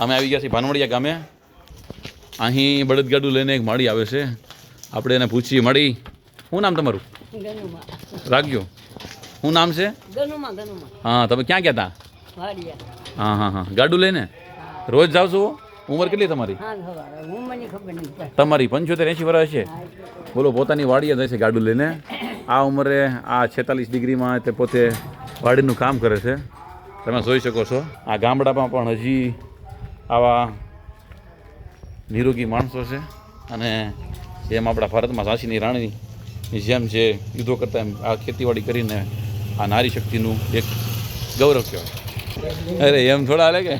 અમે આવી ગયા છીએ ભાનવડિયા ગામે. અહીં બળદગાડું લઈને એક માળી આવે છે. આપણે એને પૂછીએ માળી શું નામ તમારું? રાખ્યો. શું નામ છે? હા તમે ક્યાં ગયા હતા હા હા હા. ગાડું લઈને? રોજ જાવ છો? ઉંમર કેટલી તમારી? તમારી પંચોતેર એંશી વર્ષ છે બોલો પોતાની વાડીએ જાય છે ગાડું લઈને. આ ઉંમરે આ છેતાલીસ ડિગ્રીમાં તે પોતે વાડીનું કામ કરે છે. તમે જોઈ શકો છો. આ ગામડામાં પણ હજી આવા નિરોગી માણસો છે. અને જેમ આપણા ભારતમાં ઝાંસીની રાણીની જેમ છે યુદ્ધો કરતા એમ આ ખેતીવાડી કરીને આ નારી શક્તિનું એક ગૌરવ કહેવાય. અરે, એમ થોડા હાલે કે?